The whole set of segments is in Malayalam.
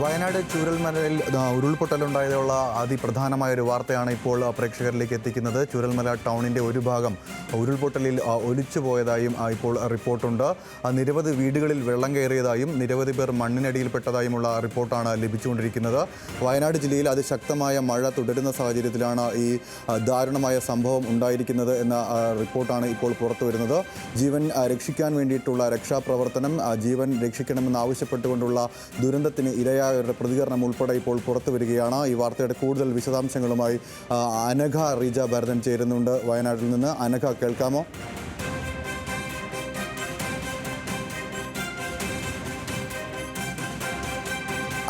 വയനാട് ചൂരൽമലയിൽ ഉരുൾപൊട്ടലുണ്ടായതുള്ള അതിപ്രധാനമായ ഒരു വാർത്തയാണ് ഇപ്പോൾ പ്രേക്ഷകരിലേക്ക് എത്തിക്കുന്നത്. ചൂരൽമല ടൗണിന്റെ ഒരു ഭാഗം ഉരുൾപൊട്ടലിൽ ഒലിച്ചു പോയതായും ഇപ്പോൾ റിപ്പോർട്ടുണ്ട്. നിരവധി വീടുകളിൽ വെള്ളം കയറിയതായും നിരവധി പേർ മണ്ണിനടിയിൽപ്പെട്ടതായുമുള്ള റിപ്പോർട്ടാണ് ലഭിച്ചുകൊണ്ടിരിക്കുന്നത്. വയനാട് ജില്ലയിൽ അതിശക്തമായ മഴ തുടരുന്ന സാഹചര്യത്തിലാണ് ഈ ദാരുണമായ സംഭവം ഉണ്ടായിരിക്കുന്നത് എന്ന റിപ്പോർട്ടാണ് ഇപ്പോൾ പുറത്തു വരുന്നത് ജീവൻ രക്ഷിക്കാൻ വേണ്ടിയിട്ടുള്ള രക്ഷാപ്രവർത്തനം ജീവൻ രക്ഷിക്കണമെന്ന് ആവശ്യപ്പെട്ടുകൊണ്ടുള്ള ദുരന്തത്തിന് ഇരയായവരുടെ പ്രതികരണം ഉൾപ്പെടെ ഇപ്പോൾ പുറത്തു വരികയാണ്. ഈ വാർത്തയുടെ കൂടുതൽ വിശദാംശങ്ങളുമായി അനഘ റീജ ഭരതൻ ചേരുന്നുണ്ട് വയനാട്ടിൽ നിന്ന്. അനഘ കേൾക്കാമോ?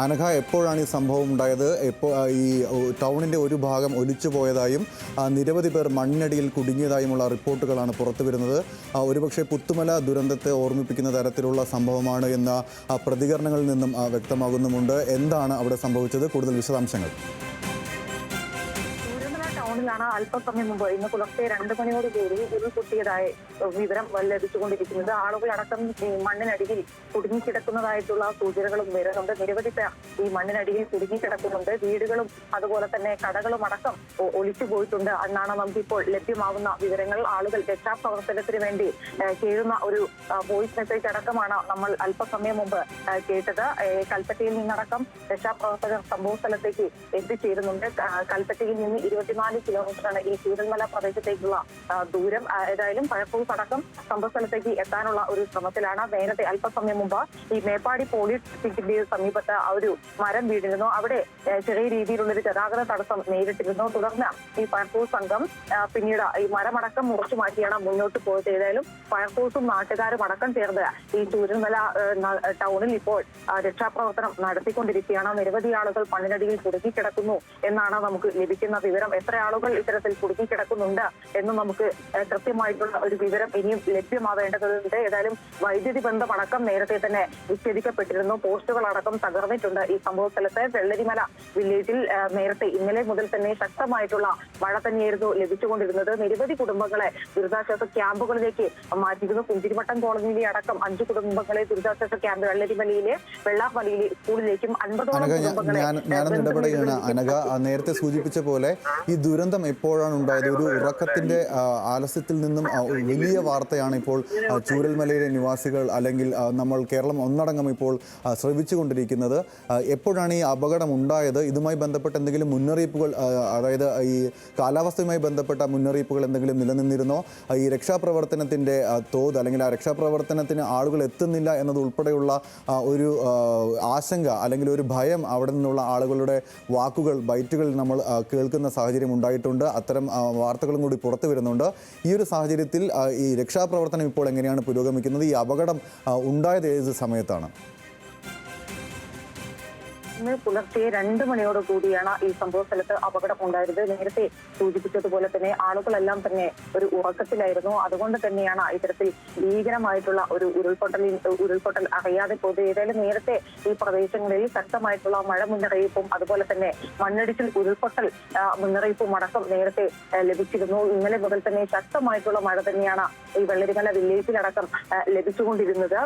അനഘ എപ്പോഴാണ് ഈ സംഭവം ഉണ്ടായത്? എപ്പോൾ ഈ ടൗണിന്റെ ഒരു ഭാഗം ഒലിച്ചു പോയതായും നിരവധി പേർ മണ്ണിനടിയിൽ കുടുങ്ങിയതായുമുള്ള റിപ്പോർട്ടുകളാണ് പുറത്തു വരുന്നത്. ഒരുപക്ഷെ പുത്തുമല ദുരന്തത്തെ ഓർമ്മിപ്പിക്കുന്ന തരത്തിലുള്ള സംഭവമാണ് എന്ന പ്രതികരണങ്ങളിൽ നിന്നും വ്യക്തമാകുന്നുമുണ്ട്. എന്താണ് അവിടെ സംഭവിച്ചത്? കൂടുതൽ വിശദാംശങ്ങൾ. അല്പസമയം മുമ്പ് ഇന്ന് പുലർച്ചെ രണ്ട് മണിയോട് കൂടി ഉരുൾപൊട്ടിയതായ വിവരം ലഭിച്ചുകൊണ്ടിരിക്കുന്നത് ആളുകളടക്കം ഈ മണ്ണിനടിയിൽ കുടുങ്ങിക്കിടക്കുന്നതായിട്ടുള്ള സൂചനകളും വരുന്നുണ്ട്. നിരവധി പേർ ഈ മണ്ണിനടിയിൽ കുടുങ്ങിക്കിടക്കുന്നുണ്ട്. വീടുകളും അതുപോലെ തന്നെ കടകളും അടക്കം ഒലിച്ചു പോയിട്ടുണ്ട് എന്നാണ് നമുക്കിപ്പോൾ ലഭ്യമാകുന്ന വിവരങ്ങൾ. ആളുകൾ രക്ഷാപ്രവർത്തനത്തിന് വേണ്ടി ചേരുന്ന ഒരു വോയിസ് മെസ്സേജ് അടക്കമാണ് നമ്മൾ അല്പസമയം മുമ്പ് കേട്ടത്. കൽപ്പറ്റയിൽ നിന്നടക്കം രക്ഷാപ്രവർത്തകർ സംഭവ സ്ഥലത്തേക്ക് എത്തിച്ചേരുന്നുണ്ട് കൽപ്പറ്റയിൽ നിന്ന് ഇരുപത്തിനാല് കിലോമീറ്ററാണ് ഈ ചൂരന്മല പ്രദേശത്തേക്കുള്ള ദൂരം. ഏതായാലും പഴപ്പൂർ അടക്കം സംഭവസ്ഥലത്തേക്ക് എത്താനുള്ള ഒരു ശ്രമത്തിലാണ് നേരത്തെ അല്പസമയം മുമ്പ് ഈ മേപ്പാടി പോലീസ് സ്റ്റേഷന്റെ സമീപത്ത് ആ ഒരു മരം വീണിരുന്നു. അവിടെ ചെറിയ രീതിയിലുള്ള ഒരു ഗതാഗത തടസ്സം നേരിട്ടിരുന്നു. തുടർന്ന് ഈ ഫയർഫോഴ്സ് സംഘം പിന്നീട് ഈ മരമടക്കം മുറിച്ചു മാറ്റിയാണ് മുന്നോട്ട് പോയത്. ഏതായാലും പഴക്കൂസും നാട്ടുകാരും അടക്കം ചേർന്ന് ഈ ചൂരന്മല ടൗണിൽ ഇപ്പോൾ രക്ഷാപ്രവർത്തനം നടത്തിക്കൊണ്ടിരിക്കുകയാണ്. നിരവധി ആളുകൾ മണ്ണിനടിയിൽ കുടുങ്ങിക്കിടക്കുന്നു എന്നാണ് നമുക്ക് ലഭിക്കുന്ന വിവരം. എത്ര ആളുകൾ ഇത്തരത്തിൽ കുടുങ്ങിക്കിടക്കുന്നുണ്ട് എന്ന് നമുക്ക് കൃത്യമായിട്ടുള്ള ഒരു വിവരം ഇനിയും ലഭ്യമാവേണ്ടതുണ്ട്. ഏതായാലും വൈദ്യുതി ബന്ധം അടക്കം നേരത്തെ തന്നെ വിച്ഛേദിക്കപ്പെട്ടിരുന്നു പോസ്റ്റുകൾ അടക്കം തകർന്നിട്ടുണ്ട് ഈ സംഭവ സ്ഥലത്ത്. വെള്ളരിമല വില്ലേജിൽ നേരത്തെ ഇന്നലെ മുതൽ തന്നെ ശക്തമായിട്ടുള്ള മഴ തന്നെയായിരുന്നു ലഭിച്ചുകൊണ്ടിരുന്നത്. നിരവധി കുടുംബങ്ങളെ ദുരിതാശ്വാസ ക്യാമ്പുകളിലേക്ക് മാറ്റിയിരുന്നു. കുഞ്ചിരിമട്ടം കോളനിയിലെ അടക്കം അഞ്ചു കുടുംബങ്ങളെ ദുരിതാശ്വാസ ക്യാമ്പ് വെള്ളരിമലയിലെ വെള്ളാമലയിലെ സ്കൂളിലേക്കും അൻപതോളം കുടുംബങ്ങളെ നേരത്തെ സൂചിപ്പിച്ച പോലെ ഈ ദുരന്തം എപ്പോഴാണ് ഉണ്ടായത്? ഒരു ഉറക്കത്തിന്റെ ആലസ്യത്തിൽ നിന്നും വലിയ വാർത്തയാണ് ഇപ്പോൾ ചൂരൽമലയിലെ നിവാസികൾ അല്ലെങ്കിൽ നമ്മൾ കേരളം ഒന്നടങ്കം ഇപ്പോൾ ശ്രവിച്ചുകൊണ്ടിരിക്കുന്നത്. എപ്പോഴാണ് ഈ അപകടം ഉണ്ടായത്? ഇതുമായി ബന്ധപ്പെട്ട എന്തെങ്കിലും മുന്നറിയിപ്പുകൾ അതായത് ഈ കാലാവസ്ഥയുമായി ബന്ധപ്പെട്ട മുന്നറിയിപ്പുകൾ എന്തെങ്കിലും നിലനിന്നിരുന്നോ? ഈ രക്ഷാപ്രവർത്തനത്തിന്റെ തോത് അല്ലെങ്കിൽ ആ രക്ഷാപ്രവർത്തനത്തിന് ആളുകൾ എത്തുന്നില്ല എന്നത് ഉൾപ്പെടെയുള്ള ഒരു ആശങ്ക അല്ലെങ്കിൽ ഒരു ഭയം അവിടെ നിന്നുള്ള ആളുകളുടെ വാക്കുകൾ ബൈറ്റുകൾ നമ്മൾ കേൾക്കുന്ന സാഹചര്യം ഉണ്ടായിട്ടുണ്ട്. അത്തരം ആ, വാർത്തകളും കൂടി പുറത്തു വരുന്നുണ്ട്. ഈ ഒരു സാഹചര്യത്തിൽ ഈ രക്ഷാപ്രവർത്തനം ഇപ്പോൾ എങ്ങനെയാണ് പുരോഗമിക്കുന്നത്? ഈ അപകടം ഉണ്ടായത് ഏത് സമയത്താണ്? ഇന്ന് പുലർച്ചെ രണ്ട് മണിയോട് കൂടിയാണ് ഈ സംഭവ സ്ഥലത്ത് അപകടം ഉണ്ടായത്. നേരത്തെ സൂചിപ്പിച്ചതുപോലെ തന്നെ ആളുകളെല്ലാം തന്നെ ഒരു ഉറക്കത്തിലായിരുന്നു. അതുകൊണ്ട് തന്നെയാണ് ഇത്തരത്തിൽ ഭീകരമായിട്ടുള്ള ഒരു ഉരുൾപൊട്ടലിൽ ഉരുൾപൊട്ടൽ അറിയാതെ പോയത്. ഏതായാലും നേരത്തെ ഈ പ്രദേശങ്ങളിൽ ശക്തമായിട്ടുള്ള മഴ മുന്നറിയിപ്പും അതുപോലെ തന്നെ മണ്ണിടിച്ചിൽ ഉരുൾപൊട്ടൽ മുന്നറിയിപ്പും അടക്കം നേരത്തെ ലഭിച്ചിരുന്നു. ഇന്നലെ മുതൽ തന്നെ ശക്തമായിട്ടുള്ള മഴ തന്നെയാണ് ഈ വെള്ളരിമല വില്ലേജിലടക്കം ലഭിച്ചുകൊണ്ടിരുന്നത്.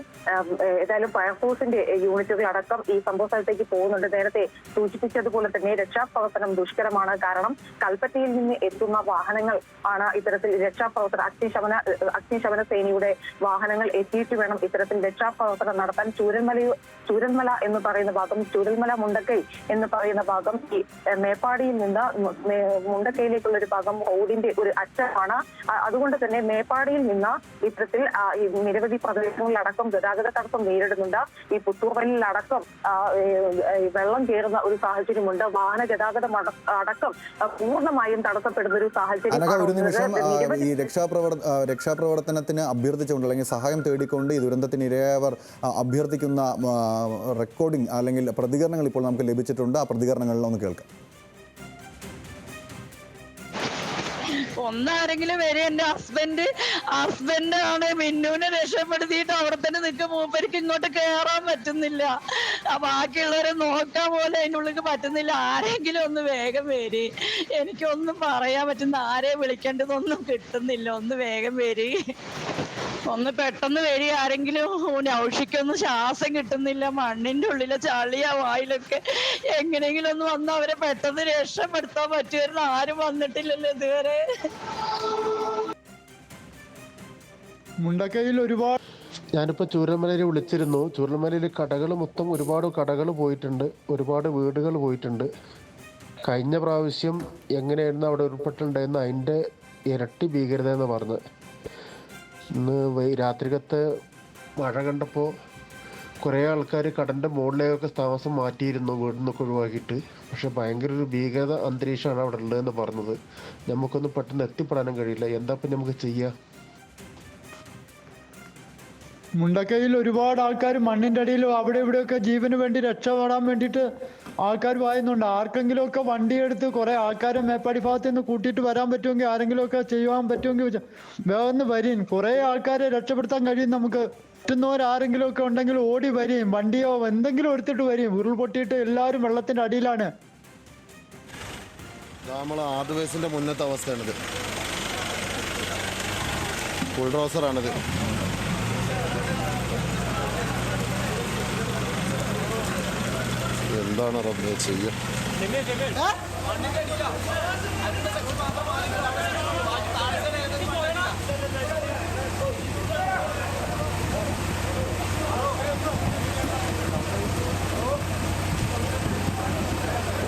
ഏതായാലും ഫയർഫോഴ്സിന്റെ യൂണിറ്റുകൾ അടക്കം ഈ സംഭവ സ്ഥലത്തേക്ക് പോകുന്നുണ്ട്. നേരത്തെ സൂചിപ്പിച്ചതുപോലെ തന്നെ രക്ഷാപ്രവർത്തനം ദുഷ്കരമാണ്. കാരണം കൽപ്പറ്റയിൽ നിന്ന് എത്തുന്ന വാഹനങ്ങൾ ആണ് ഇത്തരത്തിൽ രക്ഷാപ്രവർത്തനം അഗ്നിശമന അഗ്നിശമന സേനയുടെ വാഹനങ്ങൾ എത്തിയിട്ട് വേണം ഇത്തരത്തിൽ രക്ഷാപ്രവർത്തനം നടത്താൻ. ചൂരൽമലയോ ചൂരന്മല എന്ന് പറയുന്ന ഭാഗം ചൂരന്മല മുണ്ടക്കൈ എന്ന് പറയുന്ന ഭാഗം ഈ മേപ്പാടിയിൽ നിന്ന് മുണ്ടക്കൈയിലേക്കുള്ള ഒരു ഭാഗം റോഡിന്റെ ഒരു അറ്റമാണ്. അതുകൊണ്ട് തന്നെ മേപ്പാടിയിൽ നിന്ന് ഇത്തരത്തിൽ ഈ നിരവധി പ്രദേശങ്ങളിലടക്കം ഗതാഗത തടസ്സം നേരിടുന്നുണ്ട്. ഈ പുത്തൂർവലിലടക്കം വെള്ളം കയറുന്ന ഒരു സാഹചര്യമുണ്ട്. വാഹന ഗതാഗതം അടക്കം പൂർണമായും തടസ്സപ്പെടുന്ന ഒരു സാഹചര്യം അനഘ ഒരു നിമിഷം ഈ രക്ഷാപ്രവർ രക്ഷാപ്രവർത്തനത്തിന് അഭ്യർത്ഥിച്ചുകൊണ്ട് അല്ലെങ്കിൽ സഹായം തേടിക്കൊണ്ട് ഈ ദുരന്തത്തിന് ഇരയായവർ അഭ്യർത്ഥിക്കുന്ന റെക്കോർഡിംഗ് അല്ലെങ്കിൽ പ്രതികരണങ്ങൾ ഇപ്പോൾ നമുക്ക് ലഭിച്ചിട്ടുണ്ട്. ആ പ്രതികരണങ്ങളിൽ ഒന്ന് കേൾക്കാം. ഒന്നാരെങ്കിലും വരെ എന്റെ ഹസ്ബൻഡ് ഹസ്ബൻഡ് ആണ് മിന്നുവിനെ രക്ഷപ്പെടുത്തിയിട്ട് അവിടെ തന്നെ നിൽക്കും. മൂപ്പർക്ക് ഇങ്ങോട്ട് കേറാൻ പറ്റുന്നില്ല. ബാക്കിയുള്ളവരെ നോക്കാൻ പോലെ അതിനുള്ളിൽ പറ്റുന്നില്ല. ആരെങ്കിലും ഒന്ന് വേഗം വരി. എനിക്കൊന്നും പറയാൻ പറ്റുന്ന ആരെ വിളിക്കേണ്ടതൊന്നും കിട്ടുന്നില്ല. ഒന്ന് വേഗം വരി. ഒന്ന് പെട്ടെന്ന് വരിക ആരെങ്കിലും നൗഷിക്കൊന്നും ശ്വാസം കിട്ടുന്നില്ല മണ്ണിന്റെ ഉള്ളിലെ ചളിയ വായിലൊക്കെ എങ്ങനെയെങ്കിലും ഒന്ന് വന്ന് അവരെ പെട്ടെന്ന് രക്ഷപ്പെടുത്താൻ പറ്റുമായിരുന്നു. ആരും വന്നിട്ടില്ലല്ലോ ഇതുവരെ. മുണ്ടക്കയിൽ ഒരുപാട് ഞാനിപ്പോൾ ചൂരൽമലയിൽ വിളിച്ചിരുന്നു. ചൂരൽമലയിൽ കടകൾ മൊത്തം ഒരുപാട് കടകൾ പോയിട്ടുണ്ട്. ഒരുപാട് വീടുകൾ പോയിട്ടുണ്ട്. കഴിഞ്ഞ പ്രാവശ്യം എങ്ങനെയായിരുന്നു അവിടെ ഉൾപ്പെട്ടിട്ടുണ്ടായിരുന്ന അതിന്റെ ഇരട്ടി ഭീകരത എന്ന് പറഞ്ഞത് ഇന്ന് രാത്രികത്തെ മഴ കണ്ടപ്പോൾ കുറേ ആൾക്കാർ കടന്റെ മുകളിലേക്കൊക്കെ താമസം മാറ്റിയിരുന്നു വീട്ടിൽ നിന്നൊക്കെ ഒഴിവാക്കിയിട്ട്. പക്ഷെ ഭയങ്കര ഒരു ഭീകരത അന്തരീക്ഷമാണ് അവിടെ ഉള്ളതെന്ന് പറഞ്ഞത്. നമുക്കൊന്നും പെട്ടെന്ന് എത്തിപ്പെടാനും കഴിയില്ല. എന്താ ഇപ്പം നമുക്ക് ചെയ്യുക മുണ്ടക്കയിൽ ഒരുപാട് ആൾക്കാർ മണ്ണിന്റെ അടിയിലും അവിടെ ഇവിടെയൊക്കെ ജീവന് വേണ്ടി രക്ഷപ്പെടാൻ വേണ്ടിയിട്ട് ആൾക്കാർ വായുന്നുണ്ട്. ആർക്കെങ്കിലും ഒക്കെ വണ്ടി എടുത്ത് കുറെ ആൾക്കാരെ മേപ്പാടി ഭാഗത്ത് നിന്ന് കൂട്ടിയിട്ട് വരാൻ പറ്റുമെങ്കിൽ ആരെങ്കിലും ഒക്കെ ചെയ്യാൻ പറ്റുമെങ്കിൽ വേഗം വരീൻ. കുറെ ആൾക്കാരെ രക്ഷപ്പെടുത്താൻ കഴിയും നമുക്ക്. പറ്റുന്നവരാരെങ്കിലും ഒക്കെ ഉണ്ടെങ്കിൽ ഓടി വരും വണ്ടിയോ എന്തെങ്കിലും എടുത്തിട്ട് വരും ഉരുൾപൊട്ടിയിട്ട് എല്ലാവരും വെള്ളത്തിന്റെ അടിയിലാണ്. നമ്മളെ ആദിവാസിന്റെ മുന്നത്തെ അവസ്ഥയാണിത്. ബുൾഡോസറാണിത് എന്താണ് റബ്ബേ ചെയ്യുക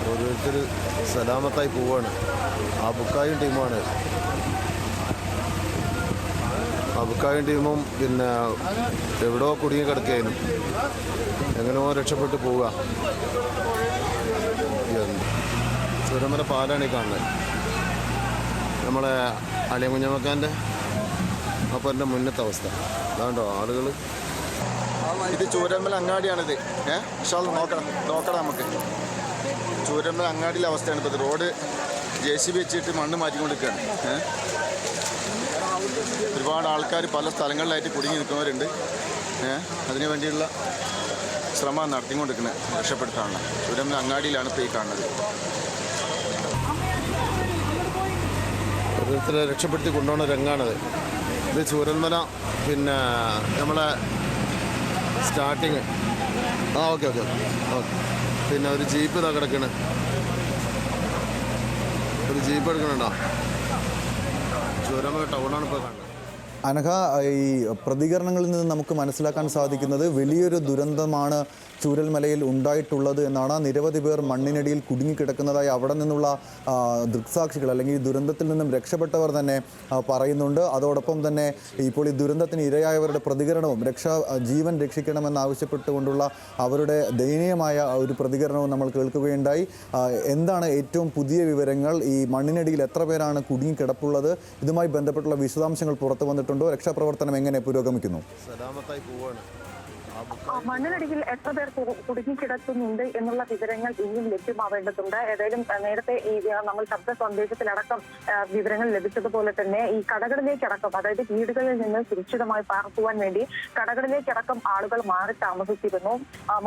ഓരോരുത്തർ സലാമത്തായി പോവാണ്. ആ ബുക്കായും ടീമാണ് ആ ബുക്കായും ടീമും പിന്നെ എവിടെയോ കുടുങ്ങി കിടക്കുകയായിരുന്നു. എങ്ങനെയോ രക്ഷപ്പെട്ട് പോവുക. ചുരമര പാലാണ് ഈ കാണുന്നത്. നമ്മളെ അളിയമുഞ്ഞമ്മക്കാന്റെ അപ്പോൾ എന്റെ മുന്നത്തെ അവസ്ഥ. അതാണ്ടോ ആളുകൾ ഇത് ചൂരമ്മൽ അങ്ങാടിയാണിത്. ഏഹ് അത് നോക്കണം. നോക്കണം നമുക്ക്. ചൂരമ്മൽ അങ്ങാടിയിലെ അവസ്ഥയാണ് ഇപ്പോൾ റോഡ് ജെ സി ബി വെച്ചിട്ട് മണ്ണ് മാറ്റിക്കൊണ്ടിരിക്കുകയാണ്. ഏഹ് ഒരുപാട് ആൾക്കാർ പല സ്ഥലങ്ങളിലായിട്ട് കുടുങ്ങി നിൽക്കുന്നവരുണ്ട്. അതിനു വേണ്ടിയുള്ള ശ്രമം നടത്തിക്കൊണ്ടിരിക്കുന്നത് രക്ഷപ്പെടുത്താനുള്ള. ചുരം അങ്ങാടിയിലാണ് ഇപ്പോൾ ഈ കാണുന്നത്. ഓരോരുത്തരെ രക്ഷപ്പെടുത്തി കൊണ്ടുപോകുന്ന രംഗാണത്. ഇത് ചൂരന്മല പിന്നെ നമ്മളെ സ്റ്റാർട്ടിങ്. ആ ഓക്കെ ഓക്കെ ഓക്കെ പിന്നെ ഒരു ജീപ്പ് ഇതാ കിടക്കണ്. ഒരു ജീപ്പ് എടുക്കണുണ്ടോ? ചൂരൽമല ടൗണാണ് ഇപ്പോൾ കാണുന്നത്. അനഘ ഈ പ്രതികരണങ്ങളിൽ നിന്ന് നമുക്ക് മനസ്സിലാക്കാൻ സാധിക്കുന്നത് വലിയൊരു ദുരന്തമാണ് ചൂരൽമലയിൽ ഉണ്ടായിട്ടുള്ളത് എന്നാണ് നിരവധി പേർ മണ്ണിനടിയിൽ കുടുങ്ങിക്കിടക്കുന്നതായി അവിടെ നിന്നുള്ള ദൃക്സാക്ഷികൾ അല്ലെങ്കിൽ ദുരന്തത്തിൽ നിന്നും രക്ഷപ്പെട്ടവർ തന്നെ പറയുന്നുണ്ട്. അതോടൊപ്പം തന്നെ ഇപ്പോൾ ഈ ദുരന്തത്തിന് ഇരയായവരുടെ പ്രതികരണവും രക്ഷാ ജീവൻ രക്ഷിക്കണമെന്നാവശ്യപ്പെട്ടുകൊണ്ടുള്ള അവരുടെ ദയനീയമായ ഒരു പ്രതികരണവും നമ്മൾ കേൾക്കുകയുണ്ടായി. എന്താണ് ഏറ്റവും പുതിയ വിവരങ്ങൾ? ഈ മണ്ണിനടിയിൽ എത്ര പേരാണ് കുടുങ്ങിക്കിടപ്പുള്ളത്? ഇതുമായി ബന്ധപ്പെട്ടുള്ള വിശദാംശങ്ങൾ പുറത്തു വന്നിട്ടുണ്ടോ? രക്ഷാപ്രവർത്തനം എങ്ങനെ പുരോഗമിക്കുന്നു? സലാമത്തായി പോവാണ്. മണ്ണിനടിയിൽ എത്ര പേർ കുടുങ്ങിക്കിടക്കുന്നുണ്ട് എന്നുള്ള വിവരങ്ങൾ ഇനിയും ലഭ്യമാവേണ്ടതുണ്ട്. ഏതായാലും നേരത്തെ ഈ നമ്മൾ ശബ്ദ സന്ദേശത്തിലടക്കം വിവരങ്ങൾ ലഭിച്ചതുപോലെ തന്നെ ഈ കടകളിലേക്കടക്കം അതായത് വീടുകളിൽ നിന്ന് സുരക്ഷിതമായി പാർക്കുവാൻ വേണ്ടി കടകളിലേക്കടക്കം ആളുകൾ മാറി താമസിച്ചിരുന്നു.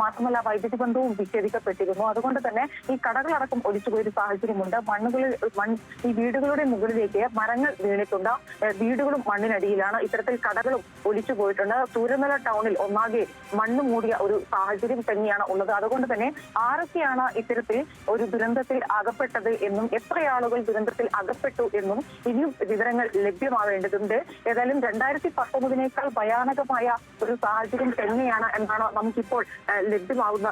മാത്രമല്ല വൈദ്യുതി ബന്ധവും വിച്ഛേദിക്കപ്പെട്ടിരുന്നു അതുകൊണ്ട് തന്നെ ഈ കടകളടക്കം ഒലിച്ചുപോയൊരു സാഹചര്യമുണ്ട്. മണ്ണുകളിൽ മൺ ഈ വീടുകളുടെ മുകളിലേക്ക് മരങ്ങൾ വീണിട്ടുണ്ട്. വീടുകളും മണ്ണിനടിയിലാണ്. ഇത്തരത്തിൽ കടകളും ഒലിച്ചു പോയിട്ടുണ്ട് ടൗണിൽ ഒന്നാകെ മണ്ണ് മൂടിയ ഒരു സാഹചര്യം തന്നെയാണ് ഉള്ളത്. അതുകൊണ്ട് തന്നെ ആരൊക്കെയാണ് ഇത്തരത്തിൽ ഒരു ദുരന്തത്തിൽ അകപ്പെട്ടത് എന്നും എത്ര ആളുകൾ ദുരന്തത്തിൽ അകപ്പെട്ടു എന്നും ഇനിയും വിവരങ്ങൾ ലഭ്യമാവേണ്ടതുണ്ട്. ഏതായാലും രണ്ടായിരത്തി പത്തൊമ്പതിനേക്കാൾ ഭയാനകമായ ഒരു സാഹചര്യം തന്നെയാണ് എന്നാണ് നമുക്കിപ്പോൾ ലഭ്യമാവുന്ന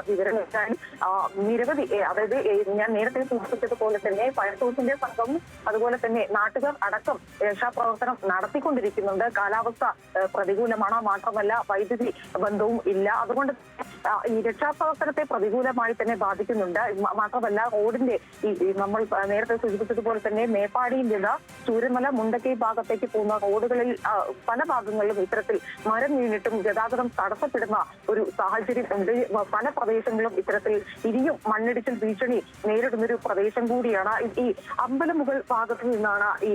ആ, നിരവധി അതായത് ഞാൻ നേരത്തെ സൂചിപ്പിച്ചതുപോലെ തന്നെ ഫയർഫോഴ്സിന്റെ സംഘം അതുപോലെ തന്നെ നാട്ടുകാർ അടക്കം രക്ഷാപ്രവർത്തനം നടത്തിക്കൊണ്ടിരിക്കുന്നുണ്ട്. കാലാവസ്ഥ പ്രതികൂലമാണ്. മാത്രമല്ല വൈദ്യുതി ബന്ധവും ഇല്ല. അതുകൊണ്ട് ഈ രക്ഷാപ്രവർത്തനത്തെ പ്രതികൂലമായി തന്നെ ബാധിക്കുന്നുണ്ട്. മാത്രമല്ല റോഡിന്റെ നമ്മൾ നേരത്തെ സൂചിപ്പിച്ചതുപോലെ തന്നെ മേപ്പാടിയിൽ നിന്ന് ചൂരമല മുണ്ടക്കൈ ഭാഗത്തേക്ക് പോകുന്ന റോഡുകളിൽ പല ഭാഗങ്ങളിലും ഇത്തരത്തിൽ മരം വീണിട്ടും ഗതാഗതം തടസ്സപ്പെടുന്ന ഒരു സാഹചര്യം ഉണ്ട്. പല പ്രദേശങ്ങളും ഇത്തരത്തിൽ ഇനിയും മണ്ണിടിച്ചിൽ ഭീഷണി നേരിടുന്ന ഒരു പ്രദേശം കൂടിയാണ്. ഈ അമ്പലമുകൾ ഭാഗത്ത് നിന്നാണ് ഈ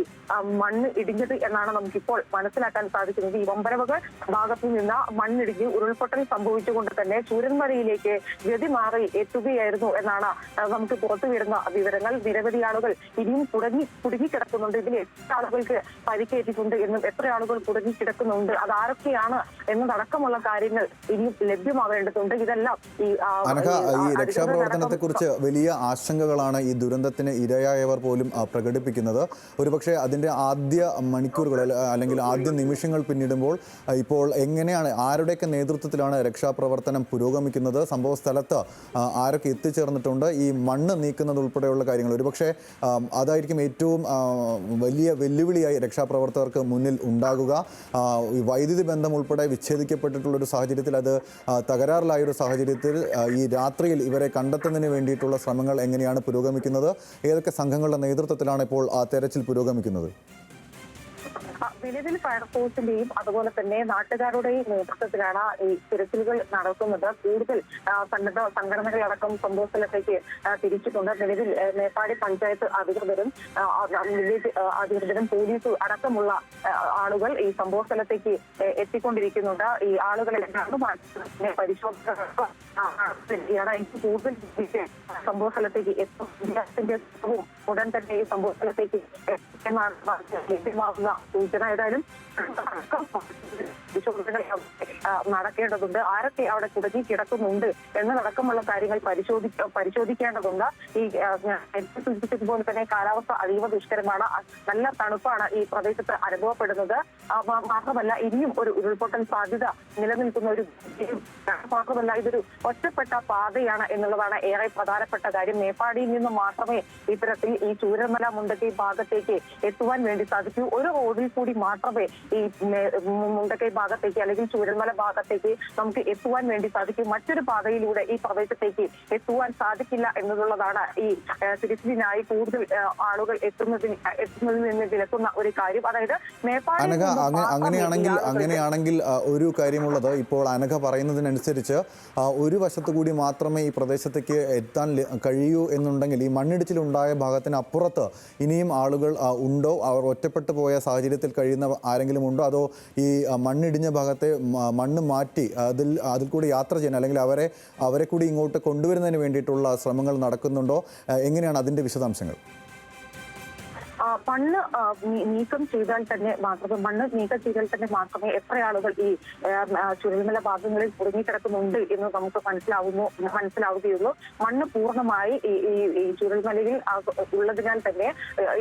മണ്ണ് ഇടിഞ്ഞത് എന്നാണ് നമുക്കിപ്പോൾ മനസ്സിലാക്കാൻ സാധിക്കുന്നത്. ഈ ഒമ്പരവകൾ ഭാഗത്ത് നിന്ന് മണ്ണിടിഞ്ഞ് ഉരുൾപൊട്ടൽ മാറി സംഭവിച്ചുകൊണ്ട് തന്നെ ചൂരന്മലയിലേക്ക് ഗതി മാറി എത്തുകയായിരുന്നു എന്നാണ് നമുക്ക് പുറത്തു വരുന്ന വിവരങ്ങൾ. നിരവധി ആളുകൾ ഇനിയും കുടുങ്ങി കുടുങ്ങിക്കിടക്കുന്നുണ്ട്. ഇതിൽ എത്ര ആളുകൾക്ക് പരിക്കേറ്റിട്ടുണ്ട് എന്നും എത്ര ആളുകൾ കുടുങ്ങിക്കിടക്കുന്നുണ്ട് അത് ആരൊക്കെയാണ് എന്നതടക്കമുള്ള കാര്യങ്ങൾ ഇനിയും ലഭ്യമാവേണ്ടതുണ്ട്. ഇതെല്ലാം ഈ രക്ഷാപ്രവർത്തനത്തെ ഈ, ആ, ഈ രക്ഷാപ്രവർത്തനത്തെക്കുറിച്ച് വലിയ ആശങ്കകളാണ് ഈ ദുരന്തത്തിന് ഇരയായവർ പോലും പ്രകടിപ്പിക്കുന്നത്. ഒരുപക്ഷെ അതിന്റെ ആദ്യ മണിക്കൂറുകൾ അല്ലെങ്കിൽ ആദ്യ നിമിഷങ്ങൾ പിന്നിടുമ്പോൾ ഇപ്പോൾ എങ്ങനെയാണ് ആരുടെയൊക്കെ നേതൃത്വത്തിലാണ് രക്ഷാപ്രവർത്തനം പുരോഗമിക്കുന്നത്. സംഭവ സ്ഥലത്ത് ആരൊക്കെ എത്തിച്ചേർന്നിട്ടുണ്ട് ഈ മണ്ണ് നീക്കുന്നത് ഉൾപ്പെടെയുള്ള കാര്യങ്ങൾ. ഒരുപക്ഷെ അതായിരിക്കും ഏറ്റവും വലിയ വെല്ലുവിളിയായി രക്ഷാപ്രവർത്തകർക്ക് മുന്നിൽ ഉണ്ടാകുക. ഈ വൈദ്യുതി ബന്ധം ഉൾപ്പെടെ വിച്ഛേദിക്കപ്പെട്ടിട്ടുള്ള ഒരു സാഹചര്യത്തിൽ അത് തകരാറിലായൊരു സാഹചര്യത്തിൽ ഈ രാത്രിയിൽ ഇവരെ കണ്ടെത്തുന്നതിന് വേണ്ടിയിട്ടുള്ള ശ്രമങ്ങൾ എങ്ങനെയാണ് പുരോഗമിക്കുന്നത്? ഏതൊക്കെ സംഘങ്ങളുടെ നേതൃത്വത്തിലാണ് ഇപ്പോൾ ആ തെരച്ചിൽ പുരോഗമിക്കുന്നത്? നിലവിൽ ഫയർഫോഴ്സിന്റെയും അതുപോലെ തന്നെ നാട്ടുകാരുടെയും നേതൃത്വത്തിലാണ് ഈ തിരച്ചിലുകൾ നടക്കുന്നത്. കൂടുതൽ സന്നദ്ധ സംഘടനകളടക്കം സംഭവസ്ഥലത്തേക്ക് തിരിച്ചിട്ടുണ്ട്. നിലവിൽ മേപ്പാടി പഞ്ചായത്ത് അധികൃതരും വില്ലേജ് അധികൃതരും പോലീസ് അടക്കമുള്ള ആളുകൾ ഈ സംഭവ സ്ഥലത്തേക്ക് എത്തിക്കൊണ്ടിരിക്കുന്നുണ്ട്. ഈ ആളുകളെ പരിശോധന എനിക്ക് കൂടുതൽ സംഭവസ്ഥലത്തേക്ക് സംഭവ സ്ഥലത്തേക്ക് എത്തും ഉടൻ തന്നെ ഈ സംഭവ സ്ഥലത്തേക്ക് ലഭ്യമാകുന്ന സൂചന ഏതായാലും നടക്കേണ്ടതുണ്ട്. ആരൊക്കെ അവിടെ കുടുങ്ങി കിടക്കുന്നുണ്ട് എന്നതടക്കമുള്ള കാര്യങ്ങൾ പരിശോധിക്ക പരിശോധിക്കേണ്ടതുണ്ട്. ഈ സൂചിപ്പിച്ചതുപോലെ തന്നെ കാലാവസ്ഥ അതീവ ദുഷ്കരമാണ്. നല്ല തണുപ്പാണ് ഈ പ്രദേശത്ത് അനുഭവപ്പെടുന്നത്. മാത്രമല്ല ഇനിയും ഒരു ഉരുൾപൊട്ടൽ സാധ്യത നിലനിൽക്കുന്ന ഒരു മാത്രമല്ല ഇതൊരു ഒറ്റപ്പെട്ട പാതയാണ് എന്നുള്ളതാണ് ഏറെ പ്രധാനപ്പെട്ട കാര്യം. മേപ്പാടിയിൽ നിന്ന് മാത്രമേ ഇത്തരത്തിൽ ഈ ചൂരമല മുണ്ടക്കി ഭാഗത്തേക്ക് എത്തുവാൻ വേണ്ടി സാധിക്കൂ. ഒരു റോഡിൽ കൂടി മാത്രമേ ഈ മുണ്ടക്കൈ ഭാഗത്തേക്ക് അല്ലെങ്കിൽ ചൂരൽമല ഭാഗത്തേക്ക് നമുക്ക് എത്തുവാൻ വേണ്ടി സാധിക്കൂ. മറ്റൊരു പാതയിലൂടെ ഈ പ്രദേശത്തേക്ക് എത്തുവാൻ സാധിക്കില്ല എന്നുള്ളതാണ് ഈ തിരിച്ചിനായി കൂടുതൽ ആളുകൾ എത്തുന്നതിന് എത്തുന്നതിൽ നിന്ന് വിലക്കുന്ന ഒരു കാര്യം. അതായത് അങ്ങനെയാണെങ്കിൽ അങ്ങനെയാണെങ്കിൽ ഒരു കാര്യമുള്ളത് ഇപ്പോൾ അനഘ പറയുന്നതിനനുസരിച്ച് ഒരു വശത്തു കൂടി മാത്രമേ ഈ പ്രദേശത്തേക്ക് എത്താൻ കഴിയൂ എന്നുണ്ടെങ്കിൽ ഈ മണ്ണിടിച്ചിലുണ്ടായ ഭാഗത്തിന് അപ്പുറത്ത് ഇനിയും ആളുകൾ ഉണ്ടോ? അവർ ഒറ്റപ്പെട്ടു പോയ സാഹചര്യത്തിൽ കഴിയുന്ന ആരെങ്കിലും ഉണ്ടോ? അതോ ഈ മണ്ണിടിഞ്ഞ ഭാഗത്തെ മണ്ണ് മാറ്റി അതിൽ അതിൽ കൂടി യാത്ര ചെയ്യാൻ അല്ലെങ്കിൽ അവരെ അവരെ കൂടി ഇങ്ങോട്ട് കൊണ്ടുവരുന്നതിന് വേണ്ടിയിട്ടുള്ള ശ്രമങ്ങൾ നടക്കുന്നുണ്ടോ? എങ്ങനെയാണ് അതിന്റെ വിശദാംശങ്ങൾ? മണ്ണ് നീക്കം ചെയ്താൽ തന്നെ മാത്രമേ മണ്ണ് നീക്കം ചെയ്താൽ തന്നെ മാത്രമേ എത്ര ആളുകൾ ഈ ചുരുമല ഭാഗങ്ങളിൽ കുടുങ്ങിക്കിടക്കുന്നുണ്ട് എന്ന് നമുക്ക് മനസ്സിലാവുന്നു മനസ്സിലാവുകയുള്ളൂ. മണ്ണ് പൂർണമായി ഈ ആ, ഉള്ളതിനാൽ തന്നെ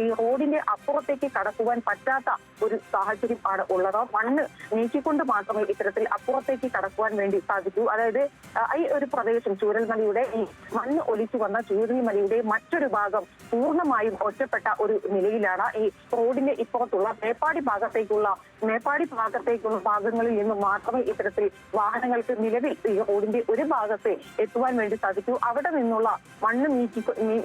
ഈ റോഡിന്റെ അപ്പുറത്തേക്ക് കടക്കുവാൻ പറ്റാത്ത ഒരു സാഹചര്യം ആണ് ഉള്ളത്. മണ്ണ് നീക്കിക്കൊണ്ട് മാത്രമേ ഇത്തരത്തിൽ അപ്പുറത്തേക്ക് കടക്കുവാൻ വേണ്ടി സാധിക്കൂ. അതായത് ഈ ഒരു പ്രദേശം ചൂരൽമലയുടെ ഈ മണ്ണ് ഒലിച്ചു വന്ന ചൂരൽമലയുടെ മറ്റൊരു ഭാഗം പൂർണമായും ഒറ്റപ്പെട്ട ഒരു നിലയിലാണ് ഈ റോഡിന്റെ ഇപ്പുറത്തുള്ള മേപ്പാടി ഭാഗത്തേക്കുള്ള മേപ്പാടി ഭാഗത്തേക്കുള്ള ഭാഗങ്ങളിൽ നിന്ന് മാത്രമേ ഇത്തരത്തിൽ വാഹനങ്ങൾക്ക് നിലവിൽ ഈ റോഡിന്റെ ഒരു ഭാഗത്തെ എത്തുവാൻ വേണ്ടി സാധിക്കൂ. അവിടെ നിന്നുള്ള മണ്ണ് നീക്കി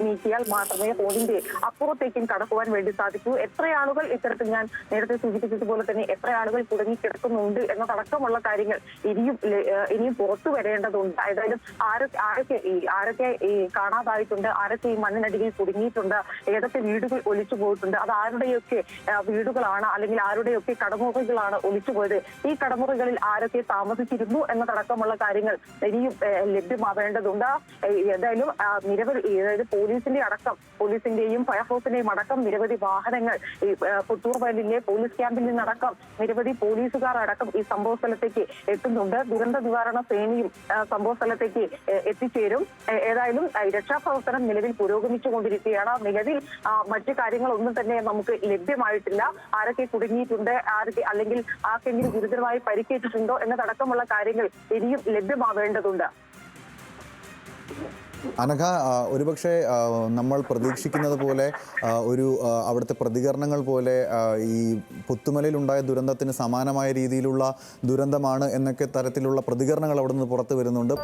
നീക്കിയാൽ മാത്രമേ റോഡിന്റെ അപ്പുറത്തേക്കും കടക്കുവാൻ വേണ്ടി സാധിക്കൂ. എത്ര ആളുകൾ ഇത്തരത്തിൽ ഞാൻ നേരത്തെ സൂചിപ്പിച്ചതുപോലെ തന്നെ എത്ര ആളുകൾ കുടുങ്ങിക്കിടക്കുന്നുണ്ട് എന്നതടക്കമുള്ള കാര്യങ്ങൾ ഇനിയും ഇനിയും പുറത്തു വരേണ്ടതുണ്ട്. ഏതായാലും ആരൊക്കെ ആരൊക്കെ ഈ ആരൊക്കെ ഈ കാണാതായിട്ടുണ്ട് ആരൊക്കെ ഈ മണ്ണിനടിയിൽ കുടുങ്ങിയിട്ടുണ്ട് ഏതൊക്കെ വീടുകൾ ഒലിച്ചു പോയിട്ടുണ്ട് അത് ആരുടെയൊക്കെ വീടുകളാണ് അല്ലെങ്കിൽ ആരുടെയൊക്കെ കടമുറികളാണ് ഒലിച്ചുപോയത്? ഈ കടമുറികളിൽ ആരൊക്കെ താമസിച്ചിരുന്നു എന്നതടക്കമുള്ള കാര്യങ്ങൾ ഇനിയും ലഭ്യമാവേണ്ടതുണ്ട്. ഏതായാലും നിരവധി അതായത് പോലീസിന്റെ അടക്കം പോലീസിന്റെയും ഫയർഫോഴ്സിന്റെയും അടക്കം നിരവധി വാഹനങ്ങൾ ഈ പുത്തൂർ വയലിലെ പോലീസ് ക്യാമ്പിൽ നിന്നടക്കം നിരവധി പോലീസുകാർ അടക്കം ഈ സംഭവ സ്ഥലത്തേക്ക് എത്തുന്നുണ്ട്. ദുരന്ത നിവാരണ സേനയും സംഭവ സ്ഥലത്തേക്ക് എത്തിച്ചേരും. ഏതായാലും രക്ഷാപ്രവർത്തനം നിലവിൽ പുരോഗമിച്ചുകൊണ്ടിരിക്കുകയാണ്. നിലവിൽ മറ്റ് മറ്റു കാര്യങ്ങളൊന്നും തന്നെ നമുക്ക് ലഭ്യമായിട്ടില്ല. ആരൊക്കെ കുടുങ്ങിയിട്ടുണ്ട് ആരൊക്കെ അല്ലെങ്കിൽ ആർക്കെങ്കിലും ഗുരുതരമായി പരിക്കേറ്റിട്ടുണ്ടോ എന്നതടക്കമുള്ള കാര്യങ്ങൾ ഇനിയും ലഭ്യമാവേണ്ടതുണ്ട്. അനഘ ഒരുപക്ഷെ നമ്മൾ പ്രതീക്ഷിക്കുന്നത് പോലെ ഒരു അവിടുത്തെ പ്രതികരണങ്ങൾ പോലെ ഈ പുത്തുമലയിലുണ്ടായ ദുരന്തത്തിന് സമാനമായ രീതിയിലുള്ള ദുരന്തമാണ് എന്നൊക്കെ തരത്തിലുള്ള പ്രതികരണങ്ങൾ അവിടെ നിന്ന് പുറത്തു വരുന്നുണ്ട്.